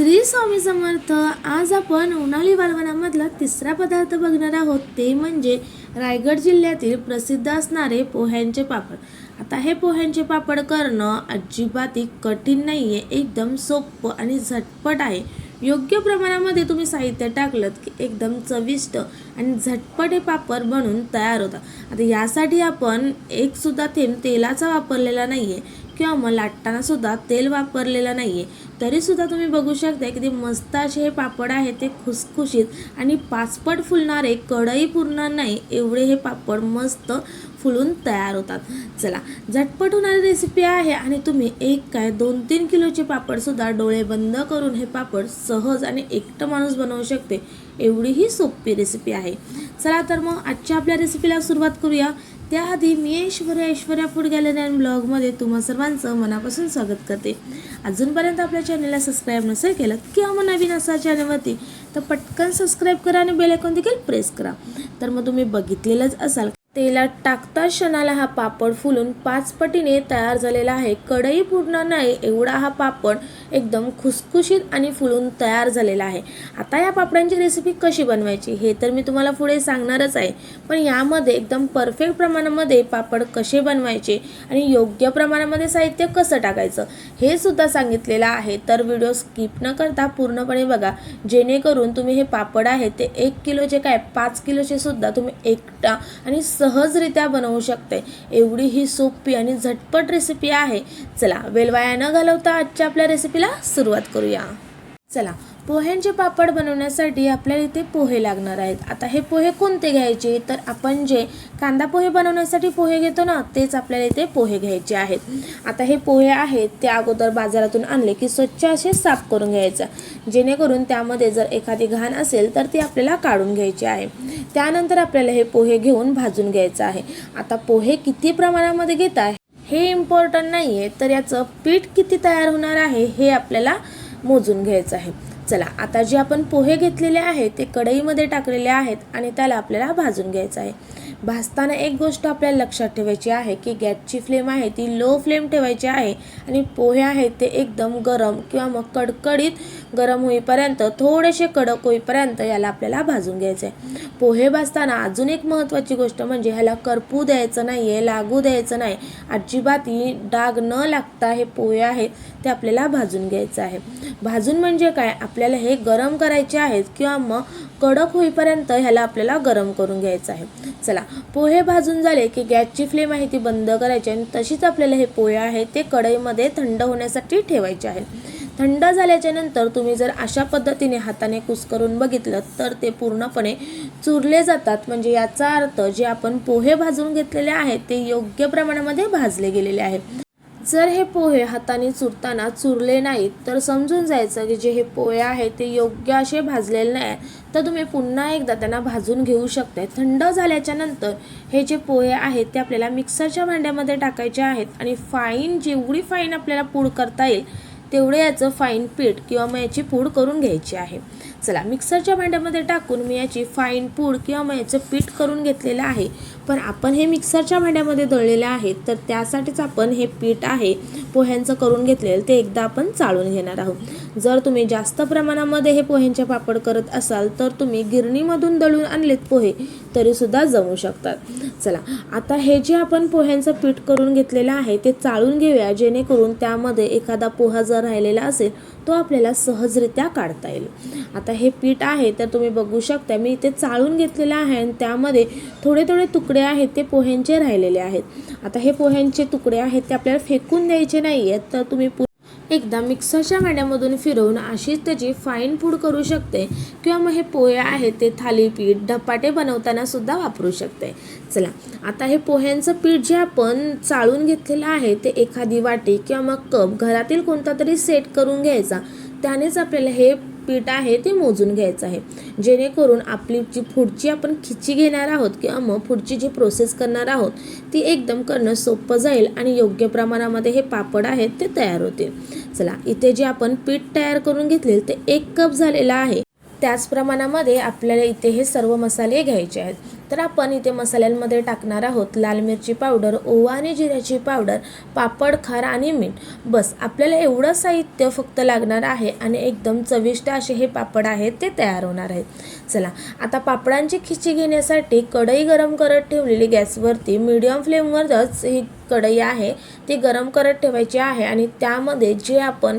श्री स्वामी समर्थ आज आपण उन्हाळी वाळवणामधला तिसरा पदार्थ बघणार आहोत. ते म्हणजे रायगड जिल्ह्यातील प्रसिद्ध असणारे पोह्यांचे पापड. आता हे पोह्यांचे पापड करणं अजिबातही कठीण नाही आहे एकदम सोपं आणि झटपट आहे. योग्य प्रमाणामध्ये तुम्ही साहित्य टाकलं की एकदम चविष्ट आणि झटपट हे पापड बनून तयार होतात. आता यासाठी आपण एकसुद्धा थेंब तेलाचा वापरलेला नाही आहे किंवा मग लाटताना सुद्धा तेल वापरलेलं नाही आहे तरीसुद्धा तुम्ही बघू शकता की ते मस्त असे हे पापड आहे ते खुसखुशीत आणि पाचपट फुलणारे कढई पुरणार नाही एवढे हे पापड मस्त फुलून तयार होतात. चला झटपट होणारी रेसिपी आहे आणि तुम्ही एक काय दोन तीन किलोचे पापडसुद्धा डोळे बंद करून हे पापड सहज आणि एकटं माणूस बनवू शकते एवढी ही सोपी रेसिपी आहे. चला तर मग आजच्या आपल्या रेसिपीला सुरुवात करूया. त्याआधी मी Aishwarya Aishwarya food gallery and ब्लॉगमध्ये तुम्हा सर्वांचं मनापासून स्वागत करते. अजूनपर्यंत आपल्या चॅनलला सबस्क्राईब नसेल केलं किंवा मग नवीन असा चॅनलवरती तर पटकन सबस्क्राईब करा आणि बेल आयकॉन देखील प्रेस करा. तर मग तुम्ही बघितलेलंच असाल. तेलात टाकता क्षणाला हा पापड फुलून पाच पटीने तयार झालेला आहे. कढई पूर्ण नाही एवढा हा पापड एकदम खुसखुशीत आणि फुलून तयार झालेला आहे. आता या पापडांची रेसिपी कशी बनवायची हे तर मी तुम्हाला पुढे सांगणारच आहे. पण यामध्ये एकदम परफेक्ट प्रमाणामध्ये पापड कसे बनवायचे आणि योग्य प्रमाणामध्ये साहित्य कसं टाकायचं हे सुद्धा सांगितलेलं आहे. तर व्हिडिओ स्किप न करता पूर्णपणे बघा. जेणेकरून तुम्ही हे पापड आहे ते एक किलोचे काय पाच किलोचे सुद्धा तुम्ही एकटा आणि सहजरित्या बनवू शकते. एवढी ही सोपी आणि झटपट रेसिपी आहे. चला वेलवाया न घालवता आजच्या आपल्या रेसिपीला सुरुवात करूया. चला पोह्यांचे पापड बनवण्यासाठी आपल्याला इथे पोहे लागणार आहेत. आता हे पोहे कोणते घ्यायचे? तर आपण जे कांदा पोहे बनवण्यासाठी पोहे घेतो ना तेच आपल्याला इथे पोहे घ्यायचे आहेत. आता हे पोहे आहेत ते अगोदर बाजारातून आणले की स्वच्छ असे साफ करून घ्यायचं. जेणेकरून त्यामध्ये जर एखादी घाण असेल तर ती आपल्याला काढून घ्यायची आहे. त्यानंतर आपल्याला हे पोहे घेऊन भाजून घ्यायचं आहे. आता पोहे किती प्रमाणामध्ये घेत आहे? हे इम्पॉर्टंट नाही आहे तर याचं पीठ किती तयार होणार आहे हे आपल्याला मोजून घ्यायचं आहे. चला आता जे आपण पोहे घेतलेले आहेत ते कढईमध्ये टाकलेले आहेत आणि त्याला आपल्याला भाजून घ्यायचं आहे. भाजताना एक गोष्ट आपल्याला लक्षात ठेवायची आहे की गॅसची फ्लेम आहे ती लो फ्लेम ठेवायची आहे आणि पोहे आहेत ते एकदम गरम किंवा मग कडकडीत गरम होईपर्यंत थोडेसे कडक होईपर्यंत याला आपल्याला भाजून घ्यायचं आहे पोहे भाजताना अजून एक महत्त्वाची गोष्ट म्हणजे ह्याला करपू द्यायचं नाही आहे लागू द्यायचं नाही. अजिबात ही डाग न लागता हे पोहे आहेत ते आपल्याला भाजून घ्यायचं आहे. भाजून म्हणजे काय? आपल्याला हे गरम करायचे आहेत किंवा मग कडक होईपर्यंत ह्याला आपल्याला गरम करून घ्यायचं आहे. चला पोहे भाजून झाले की गॅसची फ्लेम आहे ती बंद करायची आणि तशीच आपल्याला हे पोहे आहेत ते कढईमध्ये थंड होण्यासाठी ठेवायचे आहेत. थंड झाल्याच्यानंतर तुम्ही जर अशा पद्धतीने हाताने कुस्करून बघितलं तर ते पूर्णपणे चुरले जातात. म्हणजे याचा अर्थ जे आपण पोहे भाजून घेतलेले आहेत ते योग्य प्रमाणामध्ये भाजले गेलेले आहेत. जर हे पोहे हाताने चुरताना चुरले नाहीत तर समजून जायचं की जे हे पोहे आहेत ते योग्य असे भाजलेले नाही. तर तुम्ही पुन्हा एकदा त्यांना भाजून घेऊ शकता थंड झाल्याच्यानंतर हे जे पोहे आहेत ते आपल्याला मिक्सरच्या भांड्यामध्ये टाकायचे आहेत आणि फाईन जेवढी फाईन आपल्याला पूड करता येईल तेवढे याचं फाईन पीठ किंवा मग याची पूड करून घ्यायची आहे. चला मिक्सरच्या भांड्यामध्ये टाकून मी याची फाईन पूड किंवा मग याचं पीठ करून घेतलेलं आहे. पण आपण हे मिक्सरच्या भांड्यामध्ये दळलेलं आहेत तर त्यासाठीच आपण हे पीठ आहे पोह्यांचं करून घेतलेलं ते एकदा आपण चाळून घेणार आहोत. जर तुम्ही जास्त प्रमाणामध्ये हे पोह्यांचे पापड करत असाल तर तुम्ही गिरणीमधून दळून आणलेत पोहे तरीसुद्धा जमू शकतात. चला आता हे जे आपण पोह्यांचं पीठ करून घेतलेलं आहे ते चाळून घेऊया जेणेकरून त्यामध्ये एखादा पोहा जर राहिलेला असेल तो आपल्याला सहजरित्या काढता येईल. आता हे पीठ आहे तर तुम्ही बघू शकता मी इथे चाळून घेतलेलं आहे आणि त्यामध्ये थोडे थोडे तुकडे आहेत ते पोह्यांचे राहिलेले आहेत. आता हे पोह्यांचे तुकडे आहेत ते आपल्याला फेकून द्यायचे नाही आहेत तर तुम्ही एकदा मिक्सरच्या भांड्यामधून फिरवून अशीच त्याची फाईन पूड करू शकते किंवा मग हे पोहे आहेत ते थालीपीठ धपाटे बनवताना सुद्धा वापरू शकते. चला आता हे पोह्यांचं पीठ जे आपण चाळून घेतलेलं आहे ते एखादी वाटी किंवा मग कप घरातील कोणता तरी सेट करून घ्यायचा. त्यानेच आपल्याला हे पीठ आहे ते मोजून घ्यायचं आहे. जेणेकरून आपली जी पुढची आपण खिची घेणार आहोत किंवा मग पुढची जी प्रोसेस करणार आहोत ती एकदम करणं सोपं जाईल आणि योग्य प्रमाणामध्ये हे पापड आहेत ते तयार होतील. चला इथे जे आपण पीठ तयार करून घेतले ते एक कप झालेलं आहे. त्याच प्रमाणामध्ये आपल्याला इथे हे सर्व मसाले घ्यायचे आहेत. तर आपण इथे मसाल्यांमध्ये टाकणार आहोत लाल मिरची पावडर ओवा आणि जिऱ्याची पावडर पापड खार आणि मीठ. बस आपल्याला एवढं साहित्य फक्त लागणार आहे आणि एकदम चविष्ट असे हे पापड आहेत ते तयार होणार आहेत. चला आता पापडांची खिची घेण्यासाठी कढई गरम करत ठेवलेली गॅसवरती मिडियम फ्लेमवरच ही कढई आहे ती गरम करत ठेवायची आहे आणि त्यामध्ये जे आपण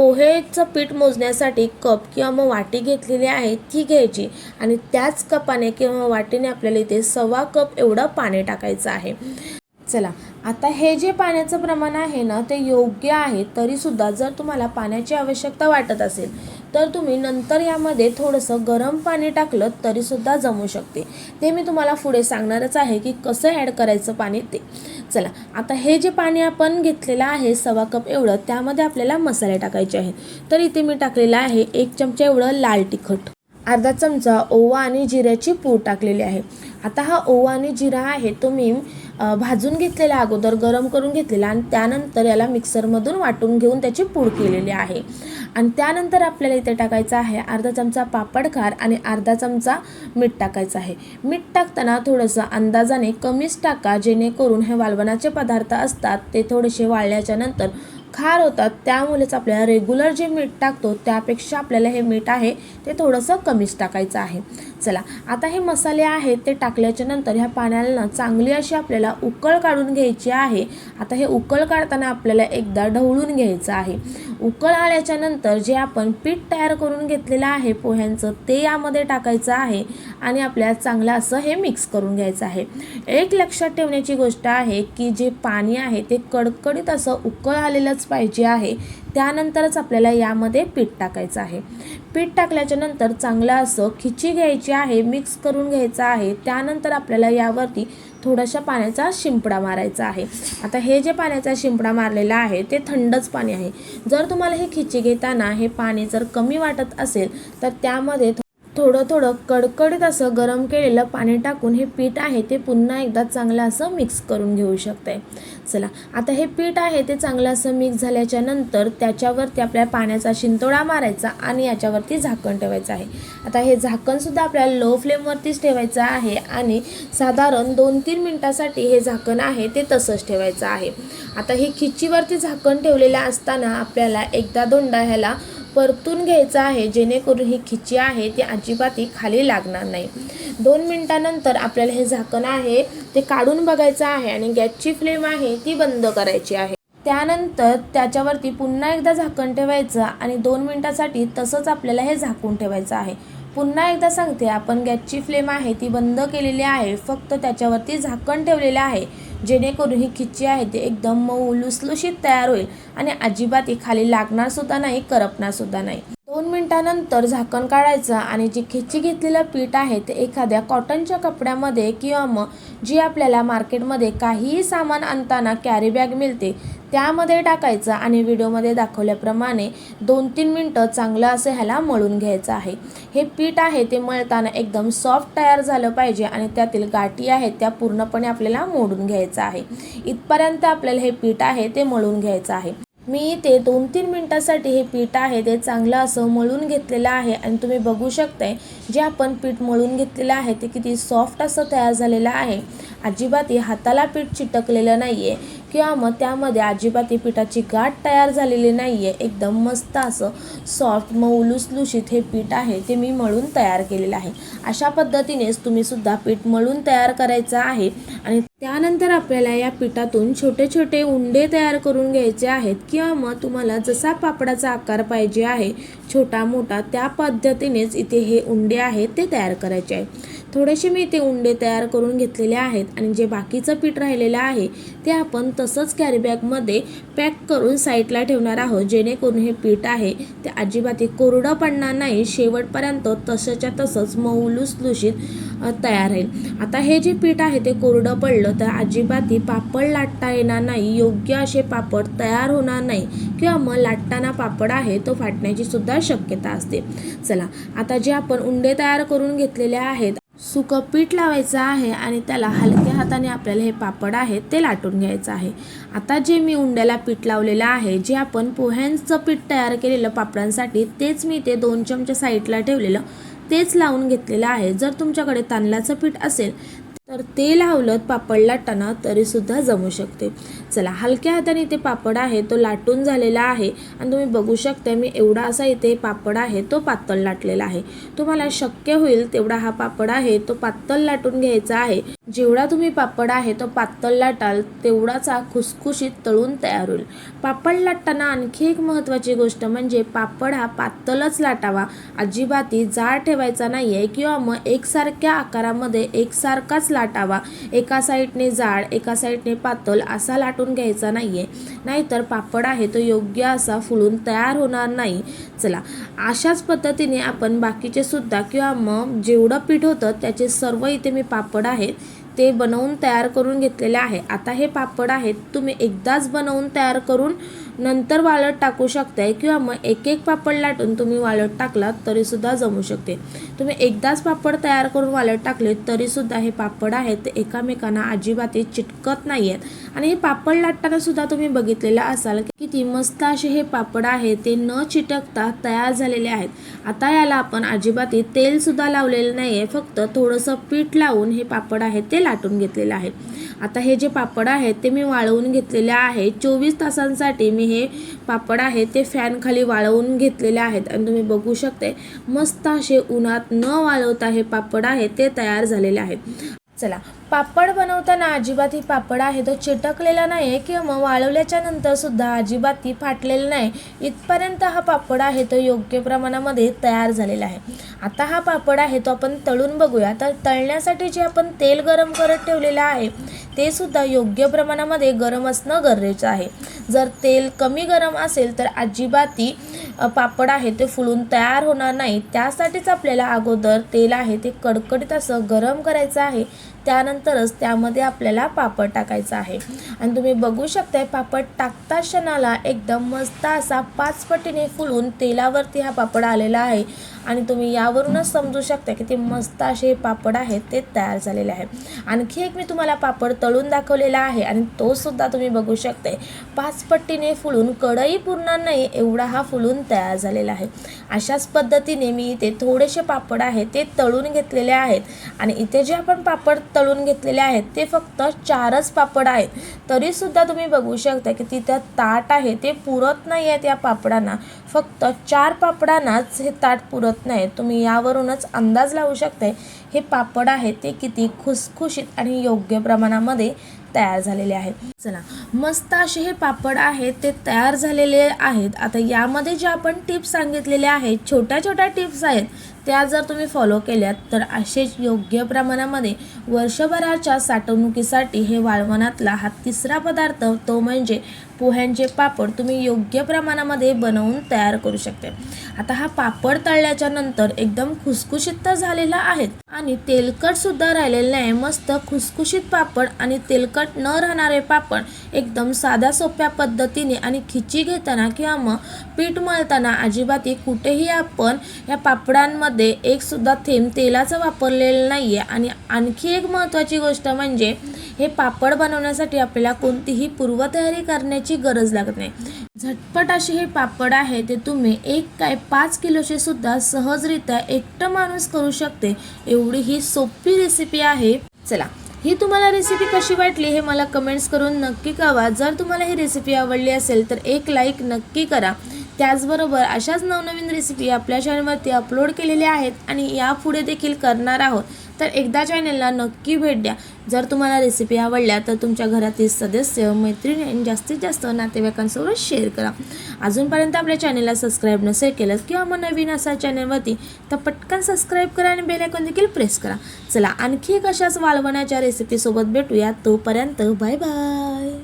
पोहेचं पीठ मोजण्यासाठी कप किंवा मग वाटी घेतलेली आहे ती घ्यायची. आणि त्याच कपाने किंवा वाटीने आपल्याला इथे सव्वा कप एवढं पाणी टाकायचं आहे. चला आता हे जे पाण्याचं प्रमाण आहे ना ते योग्य आहे तरीसुद्धा जर तुम्हाला पाण्याची आवश्यकता वाटत असेल तर तुम्ही नंतर यामध्ये थोडंसं गरम पाणी टाकलं तरीसुद्धा जमू शकते. ते मी तुम्हाला पुढे सांगणारच आहे की कसं ॲड करायचं पाणी ते. चला आता हे जे पाणी आपण घेतलेलं आहे सव्वा कप एवढं त्यामध्ये आपल्याला मसाले टाकायचे आहेत. तर इथे मी टाकलेलं आहे एक चमचा एवढं लाल तिखट. अर्धा चमचा ओवा आणि जिऱ्याची पूड टाकलेली आहे. आता हा ओवा आणि जिरा आहे तो मी भाजून घेतलेला अगोदर गरम करून घेतलेला आणि त्यानंतर याला मिक्सरमधून वाटून घेऊन त्याची पूड केलेली आहे. आणि त्यानंतर आपल्याला इथे टाकायचं आहे अर्धा चमचा पापड खार आणि अर्धा चमचा मीठ टाकायचं आहे. मीठ टाकताना थोडंसं अंदाजाने कमीच टाका जेणेकरून हे वालवणाचे पदार्थ असतात ते थोडेसे वाळल्याच्या नंतर खार होतात त्यामुळेच आपल्याला रेग्युलर जे मीठ टाकतो त्यापेक्षा आपल्याला हे मीठ आहे ते थोडंसं कमीच टाकायचं आहे. चला आता हे मसाले आहेत ते टाकल्याच्या नंतर ह्या पाण्याला ना चांगली अशी आपल्याला उकळ काढून घ्यायची आहे. आता हे उकळ काढताना आपल्याला एकदा ढवळून घ्यायचं आहे. उकळ आल्याच्यानंतर जे आपण पीठ तयार करून घेतलेलं आहे पोह्यांचं ते यामध्ये टाकायचं आहे आणि आपल्याला चांगलं असं हे मिक्स करून घ्यायचं आहे. एक लक्षात ठेवण्याची गोष्ट आहे की जे पाणी आहे ते कडकडीत असं उकळ आलेलंच पाहिजे आहे. त्यानंतरच आपल्याला यामध्ये पीठ टाकायचं आहे. पीठ टाकल्याच्या नंतर चांगलं असं खिची घ्यायची आहे मिक्स करून घ्यायचं आहे. त्यानंतर आपल्याला यावरती थोडाशा पाण्याचा शिंपडा मारायचा आहे. आता हे जे पाण्याचा शिंपडा मारलेला आहे ते थंडच पाणी आहे. जर तुम्हाला हे खिची घेताना हे पाणी जर कमी वाटत असेल तर त्यामध्ये थोडं थोडं कडकडीत असं गरम केलेलं पाणी टाकून हे पीठ आहे ते पुन्हा एकदा चांगलं असं मिक्स करून घेऊ शकते. चला आता हे पीठ आहे ते चांगलं असं मिक्स झाल्याच्यानंतर त्याच्यावरती आपल्या पाण्याचा शिंतोडा मारायचा आणि याच्यावरती झाकण ठेवायचं आहे. आता हे झाकणसुद्धा आपल्याला लो फ्लेमवरतीच ठेवायचं आहे आणि साधारण दोन तीन मिनटासाठी हे झाकण आहे ते तसंच ठेवायचं आहे. आता हे खिचीवरती झाकण ठेवलेलं असताना आपल्याला एकदा दोनदा ह्याला परतून घ्यायचं आहे जेणेकरून ही खिची आहे ती अजिबातही खाली लागणार नाही. दोन मिनटानंतर आपल्याला हे झाकण आहे ते काढून बघायचं आहे आणि गॅसची फ्लेम आहे ती बंद करायची आहे. त्यानंतर त्याच्यावरती पुन्हा एकदा झाकण ठेवायचं आणि दोन मिनटासाठी तसंच आपल्याला हे झाकून ठेवायचं आहे. पुन्हा एकदा सांगते आपण गॅसची फ्लेम आहे ती बंद केलेली आहे फक्त त्याच्यावरती झाकण ठेवलेलं आहे. जेणेकरून ही खिची आहे ती एकदम मऊ लुसलुशीत तयार होईल आणि अजिबात ही खाली लागणार सुद्धा नाही करपणार सुद्धा नाही. दोन मिनटानंतर झाकण काढायचं आणि जी खेची घेतलेलं पीठ आहे ते एखाद्या कॉटनच्या कपड्यामध्ये किंवा मग जी आपल्याला मार्केटमध्ये काहीही सामान आणताना कॅरी बॅग मिळते त्यामध्ये टाकायचं आणि व्हिडिओमध्ये दाखवल्याप्रमाणे दोन तीन मिनटं चांगलं असं ह्याला मळून घ्यायचं आहे. हे पीठ आहे ते मळताना एकदम सॉफ्ट तयार झालं पाहिजे आणि त्यातील गाठी आहेत त्या पूर्णपणे आपल्याला मोडून घ्यायचं आहे. इथपर्यंत आपल्याला हे पीठ आहे ते मळून घ्यायचं आहे. मी इथे दोन तीन मिनटासाठी हे पीठ आहे ते चांगलं असं मळून घेतलेलं आहे. आणि तुम्ही बघू शकताय जे आपण पीठ मळून घेतलेलं आहे ते किती सॉफ्ट असं तयार झालेलं आहे. अजिबात हाताला पीठ चिटकलेलं नाही आहे किंवा मग त्यामध्ये अजिबात पिठाची गाठ तयार झालेली नाही आहे एकदम मस्त असं सॉफ्ट मऊ लुसलुशीत हे पीठ आहे ते मी मळून तयार केलेलं आहे. अशा पद्धतीनेच तुम्ही सुद्धा पीठ मळून तयार करायचं आहे. आणि त्यानंतर आपल्याला या पिठातून छोटे छोटे उंडे तयार करून घ्यायचे आहेत किंवा मग तुम्हाला जसा पापडाचा आकार पाहिजे आहे छोटा मोठा त्या पद्धतीनेच इथे हे उंडे आहेत ते तयार करायचे आहेत थोडेसे मी इथे उंडे तयार करून घेतलेले आहेत आणि जे बाकीचं पीठ राहिलेलं आहे ते आपण तसंच कॅरीबॅगमध्ये पॅक करून साईडला ठेवणार आहोत. जेणेकरून हे पीठ आहे ते अजिबात कोरडं पडणार नाही. शेवटपर्यंत तसंच्या तसंच मऊ लुसलुशीत तयार राहील. आता हे जे पीठ आहे ते कोरडं पडलं तर अजिबात पापड लाटता येणार नाही. योग्य असे पापड तयार होणार नाही किंवा मग लाटताना पापड आहे तो फाटण्याची सुद्धा शक्यता असते. चला आता जे आपण उंडे तयार करून घेतलेले आहेत सुकं पीठ लावायचं आहे आणि त्याला हलक्या हाताने आपल्याला हे पापड आहे ते लाटून घ्यायचं आहे. आता जे मी उंड्याला पीठ लावलेलं आहे जे आपण पोह्यांचं पीठ तयार केलेलं पापडांसाठी तेच मी ते दोन चमचे साईडला ठेवलेलं तेच लावून घेतलेलं आहे. जर तुमच्याकडे तांदळाचं पीठ असेल तर ते हवलत पापड लाटताना तरीसुद्धा जमू शकते. चला हलक्या हाताने इथे पापड आहे तो लाटून झालेला आहे. आणि तुम्ही बघू शकता मी एवढा असा इथे पापड आहे तो पातळ लाटलेला आहे. तुम्हाला शक्य होईल तेवढा हा पापड आहे तो पातळ लाटून घ्यायचा आहे. जेवढा तुम्ही पापड आहे तो पातळ लाटाल तेवढाचा खुसखुशीत तळून तयार होईल. पापड लाटताना आणखी एक महत्त्वाची गोष्ट म्हणजे पापड हा पातळच लाटावा. अजिबाती जाड ठेवायचा नाही आहे किंवा मग एकसारख्या आकारामध्ये एकसारखाच लाटावा. एका साईडने जाड एका साईडने पातळ असा लाटून घ्यायचा नाही आहे नाहीतर पापड आहे तो योग्य असा फुलून तयार होणार नाही. चला अशाच पद्धतीने आपण बाकीचे सुद्धा किंवा मग जेवढं पीठ होतं त्याचे सर्व इथे मी पापड आहेत ते बनवून तयार करून घेतलेले आहे. आता हे पापड आहेत तुम्ही एकदाच बनवून तयार करून नंतर वाळत टाकू शकताय किंवा मग एक एक पापड लाटून तुम्ही वाळत टाकलात तरीसुद्धा जमू शकते. तुम्ही एकदाच पापड तयार करून वाळत टाकले तरीसुद्धा हे पापड आहेत ते एकामेकांना अजिबातही चिटकत नाही आहेत आणि हे पापड लाटताना सुद्धा तुम्ही बघितलेलं असाल की किती मस्त असे हे पापड आहे ते न चिटकता तयार झालेले आहेत. आता याला आपण अजिबातही तेलसुद्धा लावलेलं नाही आहे फक्त थोडंसं पीठ लावून हे पापड आहे ते लाटून घेतलेलं आहे. आता हे जे पापड आहेत ते मी वाळवून घेतलेले आहे. चोवीस तासांसाठी मी हे पापड आहे ते फॅन खाली वाळवून घेतलेले आहेत. आणि तुम्ही बघू शकते मस्त असे उन्हात न वाळवता हे पापड आहे ते तयार झालेले आहेत. चला पापड बनवताना अजिबात ही पापड आहे तो चिटकलेला नाही किंवा मग वाळवल्याच्या नंतर सुद्धा अजिबात ती फाटलेलं नाही. इथपर्यंत हा पापड आहे तो योग्य प्रमाणामध्ये तयार झालेला आहे. आता हा पापड आहे तो आपण तळून बघूया. तर तळण्यासाठी जे आपण तेल गरम करत ठेवलेलं आहे ते सुद्धा योग्य प्रमाणामध्ये गरम असणं गरजेचं आहे. जर तेल कमी गरम असेल तर अजिबाती पापड आहे ते फुलून तयार होणार नाही. त्यासाठीच आपल्याला अगोदर तेल आहे ते कडकडीत असं गरम करायचं आहे. त्यानंतरच त्यामध्ये आपल्याला पापड टाकायचा आहे. आणि तुम्ही बघू शकताय पापड टाकता क्षणाला एकदम मस्त असा पाच पटीने फुलून तेलावरती हा पापड आलेला आहे. आणि तुम्ही यावरूनच समजू शकता की ते मस्त असे पापड आहेत ते तयार झालेले आहे आणखी एक मी तुम्हाला पापड तळून दाखवलेला आहे आणि तो सुद्धा तुम्ही बघू शकताय. पाच पट्टीने फुलून कढई पुरणार नाही एवढा हा फुलून तयार झालेला आहे. अशाच पद्धतीने मी इथे थोडेसे पापड आहे ते तळून घेतलेले आहेत. आणि इथे जे आपण पापड तळून घेतलेले आहेत. ते फक्त चारच पापड आहेत. तरीसुद्धा तुम्ही बघू शकता की तिथं ताट आहे. ते पुरत नाही आहेत या पापडांना. फक्त चार पापडांनाच हे ताट पुरत नाही. तुम्ही यावरूनच अंदाज लावू शकताय हे पापड आहे ते किती खुसखुशीत आणि योग्य प्रमाणामध्ये तयार झालेले आहेत. चला मस्त असे हे पापड आहेत ते तयार झालेले आहेत. आता यामध्ये जे आपण टिप्स सांगितलेले आहेत छोट्या छोट्या टिप्स आहेत त्या जर तुम्ही फॉलो केल्यात तर असेच योग्य प्रमाणामध्ये वर्षभराच्या साठवणुकीसाठी हे वाळवणातला हा तिसरा पदार्थ तो म्हणजे पोह्यांचे पापड तुम्ही योग्य प्रमाणामध्ये बनवून तयार करू शकते. आता हा पापड तळल्याच्या नंतर एकदम खुसखुशीत तर झालेला आहे आणि तेलकट सुद्धा राहिलेलं नाही. मस्त खुसखुशीत पापड आणि तेलकट न राहणारे पापड एकदम साध्या सोप्या पद्धतीने आणि खिची घेताना किंवा मग पीठ मळताना अजिबात कुठेही आपण या पापडांमध्ये एक सुद्धा थेंब तेलाचं वापरलेलं नाही आहे आणि आणखी एक महत्त्वाची गोष्ट म्हणजे हे पापड बनवण्यासाठी आपल्याला कोणतीही पूर्वतयारी करण्याची गरज लागत नाही. झटपट असे हे पापड आहे ते तुम्ही एक काय पाच किलोचे सुद्धा सहजरित्या एकटं माणूस करू शकते. एवढी ही सोपी रेसिपी आहे. चला ही तुम्हाला रेसिपी कशी वाटली हे मला कमेंट्स करून नक्की कळवा. जर तुम्हाला ही रेसिपी आवडली असेल तर एक लाईक नक्की करा. त्याचबरोबर अशाच नवनवीन रेसिपी आपल्या चॅनलवरती अपलोड केलेल्या आहेत आणि यापुढे देखील करणार आहोत तर एकदा चॅनलला नक्की भेट द्या. जर तुम्हाला रेसिपी आवडल्या तर तुमच्या घरातील सदस्य मैत्रिणी जास्तीत जास्त नातेवाईकांसोबत शेअर करा. अजूनपर्यंत आपल्या चॅनलला सबस्क्राईब नसेल केलं किंवा मग नवीन असा चॅनलवरती तर पटकन सबस्क्राईब करा आणि बेलायकॉन देखील प्रेस करा. चला आणखी एक अशाच वाळवण्याच्या रेसिपीसोबत भेटूया. तोपर्यंत बाय बाय